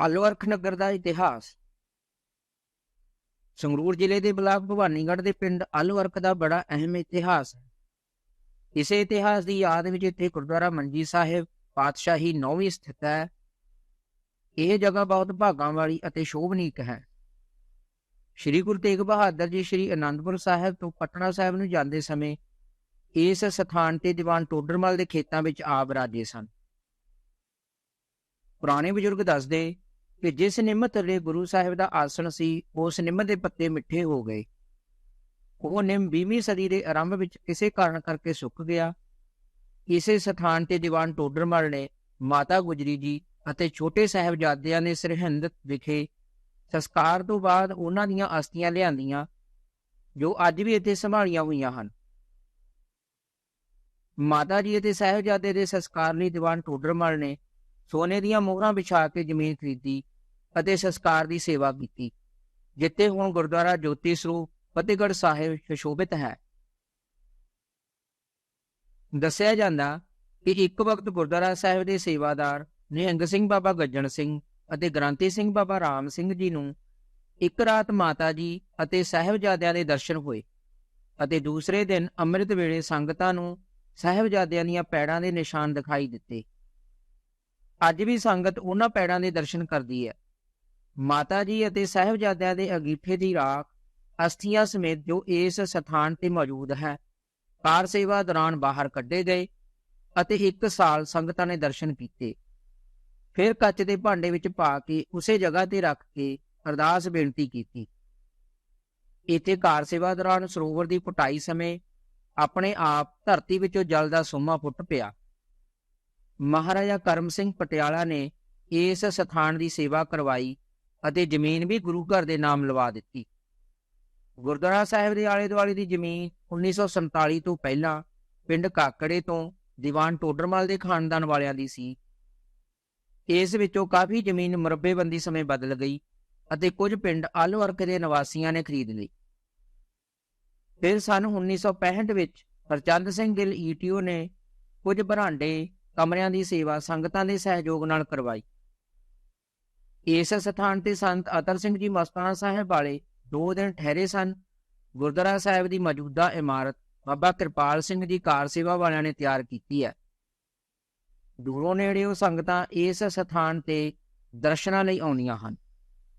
ਆਲੋਅਰਖ ਨਗਰ ਦਾ ਇਤਿਹਾਸ। ਸੰਗਰੂਰ ਜ਼ਿਲ੍ਹੇ ਦੇ ਬਲਾਕ ਭਵਾਨੀਗੜ੍ਹ ਦੇ ਪਿੰਡ ਆਲੋਅਰਖ ਦਾ ਬੜਾ ਅਹਿਮ ਇਤਿਹਾਸ ਹੈ। ਇਸੇ ਇਤਿਹਾਸ ਦੀ ਯਾਦ ਵਿੱਚ ਇੱਥੇ ਗੁਰਦੁਆਰਾ ਮੰਜੀ ਸਾਹਿਬ ਪਾਤਸ਼ਾਹੀ 9ਵੀਂ ਸਥਿਤ ਹੈ। ਇਹ ਜਗ੍ਹਾ ਬਹੁਤ ਭਾਗਾਂ ਵਾਲੀ ਅਤੇ ਸ਼ੋਭਨੀਕ ਹੈ। ਸ਼੍ਰੀ ਗੁਰੂ ਤੇਗ ਬਹਾਦਰ ਜੀ ਸ਼੍ਰੀ ਅਨੰਦਪੁਰ ਸਾਹਿਬ ਤੋਂ ਪਟਨਾ ਸਾਹਿਬ ਨੂੰ ਜਾਂਦੇ ਸਮੇਂ ਇਸ ਸਥਾਨ ਤੇ ਦੀਵਾਨ ਟੋਡਰਮਲ ਦੇ ਖੇਤਾਂ ਵਿੱਚ ਆ ਬਰਾਜੇ ਸਨ। ਪੁਰਾਣੇ ਬਜ਼ੁਰਗ ਦੱਸਦੇ ਕਿ ਜਿਸ ਨਿੰਮ ਥੱਲੇ ਗੁਰੂ ਸਾਹਿਬ ਦਾ ਆਸਣ ਸੀ, ਉਸ ਨਿੰਮ ਦੇ ਪੱਤੇ ਮਿੱਠੇ ਹੋ ਗਏ। ਉਹ ਨਿੰਮ 20ਵੀਂ ਸਦੀ ਦੇ ਆਰੰਭ ਵਿੱਚ ਕਿਸੇ ਕਾਰਨ ਕਰਕੇ ਸੁੱਕ ਗਿਆ। ਇਸੇ ਸਥਾਨ ਤੇ ਦੀਵਾਨ ਟੋਡਰਮਲ ਨੇ ਮਾਤਾ ਗੁਜਰੀ ਜੀ ਅਤੇ ਛੋਟੇ ਸਾਹਿਬਜ਼ਾਦਿਆਂ ਨੇ ਸਰਹਿੰਦ ਵਿਖੇ ਸੰਸਕਾਰ ਤੋਂ ਬਾਅਦ ਉਹਨਾਂ ਦੀਆਂ ਅਸਥੀਆਂ ਲਿਆਂਦੀਆਂ, ਜੋ ਅੱਜ ਵੀ ਇੱਥੇ ਸੰਭਾਲੀਆਂ ਹੋਈਆਂ ਹਨ। ਮਾਤਾ ਜੀ ਅਤੇ ਸਾਹਿਬਜ਼ਾਦੇ ਦੇ ਸੰਸਕਾਰ ਲਈ ਦੀਵਾਨ ਟੋਡਰਮਲ ਨੇ ਸੋਨੇ ਦੀਆਂ ਮੋਹਰਾਂ ਵਿਛਾ ਕੇ ਜ਼ਮੀਨ ਖਰੀਦੀ। ਅਤੇ ਸੰਸਕਾਰ ਦੀ ਸੇਵਾ ਕੀਤੀ। ਜਿੱਥੇ ਹੁਣ ਗੁਰਦੁਆਰਾ ਜੋਤੀ ਸਰੂਪ ਫਤਿਹਗੜ੍ਹ ਸਾਹਿਬ ਸ਼ੋਭਿਤ ਹੈ। ਦੱਸਿਆ ਜਾਂਦਾ ਕਿ ਇੱਕ ਵਕਤ ਗੁਰਦੁਆਰਾ ਸਾਹਿਬ ਦੇ ਸੇਵਾਦਾਰ ਨਿਹੰਗ ਸਿੰਘ ਬਾਬਾ ਗੱਜਣ ਸਿੰਘ ਅਤੇ ਗ੍ਰਾਂਤੀ ਸਿੰਘ ਬਾਬਾ ਰਾਮ ਸਿੰਘ ਜੀ ਨੂੰ ਇੱਕ ਰਾਤ ਮਾਤਾ ਜੀ ਅਤੇ ਸਾਹਿਬਜ਼ਾਦਿਆਂ ਦੇ ਦਰਸ਼ਨ ਹੋਏ ਅਤੇ ਦੂਸਰੇ ਦਿਨ ਅੰਮ੍ਰਿਤ ਵੇਲੇ ਸੰਗਤਾਂ ਨੂੰ ਸਾਹਿਬਜ਼ਾਦਿਆਂ ਦੀਆਂ ਪੈੜਾਂ ਦੇ ਨਿਸ਼ਾਨ ਦਿਖਾਈ ਦਿੱਤੇ। ਅੱਜ ਵੀ ਸੰਗਤ ਉਹਨਾਂ ਪੈੜਾਂ ਦੇ ਦਰਸ਼ਨ ਕਰਦੀ ਹੈ। ਮਾਤਾ ਜੀ ਅਤੇ ਸਾਹਿਬਜ਼ਾਦਿਆਂ ਦੇ ਅਗੀਠੇ ਦੀ ਰਾਖ ਅਸਥੀਆਂ ਸਮੇਤ ਜੋ ਇਸ ਸਥਾਨ ਤੇ ਮੌਜੂਦ ਹੈ, ਕਾਰ ਸੇਵਾ ਦੌਰਾਨ ਬਾਹਰ ਕੱਢੇ ਗਏ ਅਤੇ ਇੱਕ ਸਾਲ ਸੰਗਤਾਂ ਨੇ ਦਰਸ਼ਨ ਕੀਤੇ। ਫਿਰ ਕੱਚ ਦੇ ਭਾਂਡੇ ਵਿੱਚ ਪਾ ਕੇ ਉਸੇ ਜਗ੍ਹਾ ਤੇ ਰੱਖ ਕੇ ਅਰਦਾਸ ਬੇਨਤੀ ਕੀਤੀ। ਇੱਥੇ ਕਾਰ ਸੇਵਾ ਦੌਰਾਨ ਸਰੋਵਰ ਦੀ ਪਟਾਈ ਸਮੇਂ ਆਪਣੇ ਆਪ ਧਰਤੀ ਵਿੱਚੋਂ ਜਲ ਦਾ ਸੋਮਾ ਫੁੱਟ ਪਿਆ। ਮਹਾਰਾਜਾ ਕਰਮ ਸਿੰਘ ਪਟਿਆਲਾ ਨੇ ਇਸ ਸਥਾਨ ਦੀ ਸੇਵਾ ਕਰਵਾਈ ਅਤੇ ਜ਼ਮੀਨ ਵੀ ਗੁਰੂ ਘਰ ਦੇ ਨਾਮ ਲਵਾ ਦਿੱਤੀ। ਗੁਰਦੁਆਰਾ ਸਾਹਿਬ ਦੇ ਆਲੇ ਦੁਆਲੇ ਦੀ ਜ਼ਮੀਨ 1947 ਤੋਂ ਪਹਿਲਾਂ ਪਿੰਡ ਕਾਕੜੇ ਤੋਂ ਦੀਵਾਨ ਟੋਡਰਮਲ ਦੇ ਖਾਨਦਾਨ ਵਾਲਿਆਂ ਦੀ ਸੀ। ਇਸ ਵਿੱਚੋਂ ਕਾਫੀ ਜ਼ਮੀਨ ਮਰਬੇਬੰਦੀ ਸਮੇਂ ਬਦਲ ਗਈ ਅਤੇ ਕੁਝ ਪਿੰਡ ਆਲਵਰਕ ਦੇ ਨਿਵਾਸੀਆਂ ਨੇ ਖਰੀਦ ਲਈ। ਫਿਰ ਸਨ 1965 ਵਿੱਚ ਹਰਚੰਦ ਸਿੰਘ ਗਿੱਲ ਈਟੀਓ ਨੇ ਕੁਝ ਬਰਾਂਡੇ, ਕਮਰਿਆਂ ਦੀ ਸੇਵਾ ਸੰਗਤਾਂ ਦੇ ਸਹਿਯੋਗ ਨਾਲ ਕਰਵਾਈ। ਇਸ ਸਥਾਨ ਤੇ ਸੰਤ ਅਤਰ ਸਿੰਘ ਜੀ ਮਸਤਾਨਾ ਸਾਹਿਬ ਵਾਲੇ ਦੋ ਦਿਨ ਠਹਿਰੇ ਸਨ। ਗੁਰਦੁਆਰਾ ਸਾਹਿਬ ਦੀ ਮੌਜੂਦਾ ਇਮਾਰਤ ਬਾਬਾ ਕਿਰਪਾਲ ਸਿੰਘ ਜੀ ਕਾਰ ਸੇਵਾ ਵਾਲਿਆਂ ਨੇ ਤਿਆਰ ਕੀਤੀ ਹੈ। ਦੂਰੋਂ ਨੇੜਿਓਂ ਸੰਗਤਾਂ ਇਸ ਸਥਾਨ ਤੇ ਦਰਸ਼ਨਾਂ ਲਈ ਆਉਂਦੀਆਂ ਹਨ।